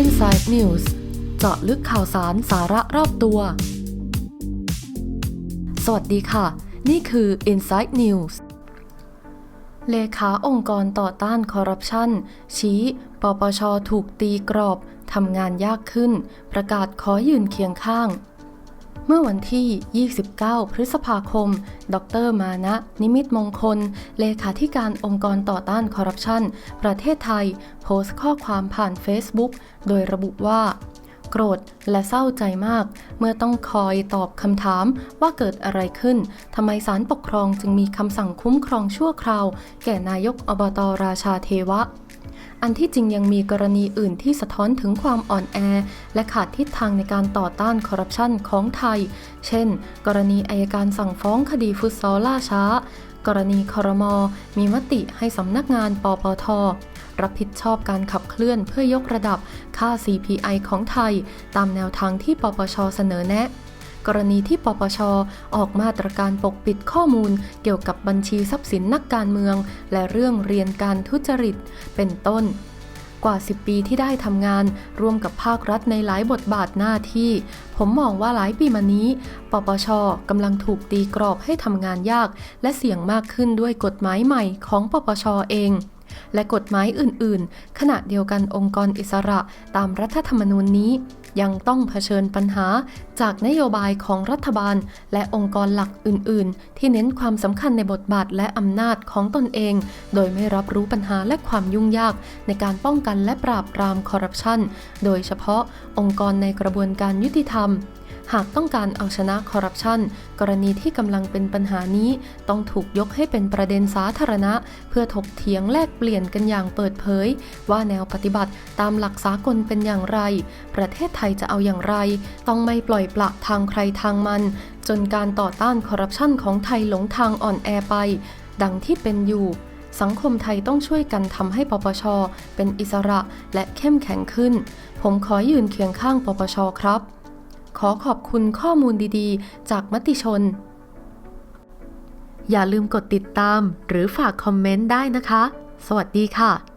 Inside News เจาะลึกข่าวสารสาระรอบตัว สวัสดีค่ะ นี่คือ Inside News เลขาองค์กรต่อต้านคอร์รัปชันชี้ ปปชถูกตีกรอบ ทำงานยากขึ้น ประกาศขอยืนเคียงข้าง เมื่อวันที่ 29 พฤษภาคม ดร มานะ นิมิตมงคล เลขาธิการองค์กรต่อต้านคอร์รัปชัน ประเทศไทย โพสต์ข้อความผ่าน Facebook โดยระบุว่า โกรธและเศร้าใจมาก เมื่อต้องคอยตอบคำถามว่าเกิดอะไรขึ้น ทำไมศาลปกครองจึงมีคำสั่งคุ้มครองชั่วคราว แก่นายกอบตราชาเทวะ อันที่จริงยังมีกรณีอื่นที่สะท้อนถึงความอ่อนแอ และขาดทิศทางในการต่อต้านคอร์รัปชันของไทย เช่น กรณีอายการสั่งฟ้องคดีฟุตซอลล่าช้า กรณีคอรมอมีมติให้สำนักงานปปทรับผิดชอบการขับเคลื่อนเพื่อยกระดับค่า CPI ของไทย ตามแนวทางที่ปปชเสนอแนะ กรณีที่ปปช ออกมาตรการปกปิดข้อมูล เกี่ยวกับบัญชีทรัพย์สินนักการเมือง และเรื่องเรียนการทุจริต เป็นต้นกว่า 10 ปีที่ได้ทำงาน ร่วมกับภาครัฐในหลายบทบาทหน้าที่ ผมมองว่าหลายปีมานี้ ปปชกำลังถูกตีกรอบให้ทำงานยาก และเสี่ยงมากขึ้นด้วยกฎหมายใหม่ของปปชเอง และกฎหมายอื่น ๆ ขณะเดียวกันองค์กรอิสระตามรัฐธรรมนูญนี้ ยังต้องเผชิญปัญหาจากนโยบายของรัฐบาล และองค์กรหลักอื่น ๆ ที่เน้นความสำคัญในบทบาทและอำนาจของตนเอง โดยไม่รับรู้ปัญหาและความยุ่งยากในการป้องกันและปราบปรามคอร์รัปชัน โดยเฉพาะองค์กรในกระบวนการยุติธรรม หากต้องการเอาชนะคอร์รัปชันกรณีที่กำลังเป็นปัญหานี้ ต้องถูกยกให้เป็นประเด็นสาธารณะ เพื่อถกเถียงแลกเปลี่ยนกันอย่างเปิดเผย ว่าแนวปฏิบัติตามหลักสากลเป็นอย่างไร ประเทศไทยจะเอาอย่างไร ต้องไม่ปล่อยปละทางใครทางมัน จนการต่อต้านคอร์รัปชันของไทยหลงทางอ่อนแอไป ดังที่เป็นอยู่สังคมไทยต้องช่วยกันทำให้ปปช เป็นอิสระและเข้มแข็งขึ้น ผมขอยืนเคียงข้างปปชครับ ขอขอบคุณข้อมูลดีๆ จากมติชน อย่าลืมกดติดตามหรือฝากคอมเมนต์ได้นะคะ สวัสดีค่ะ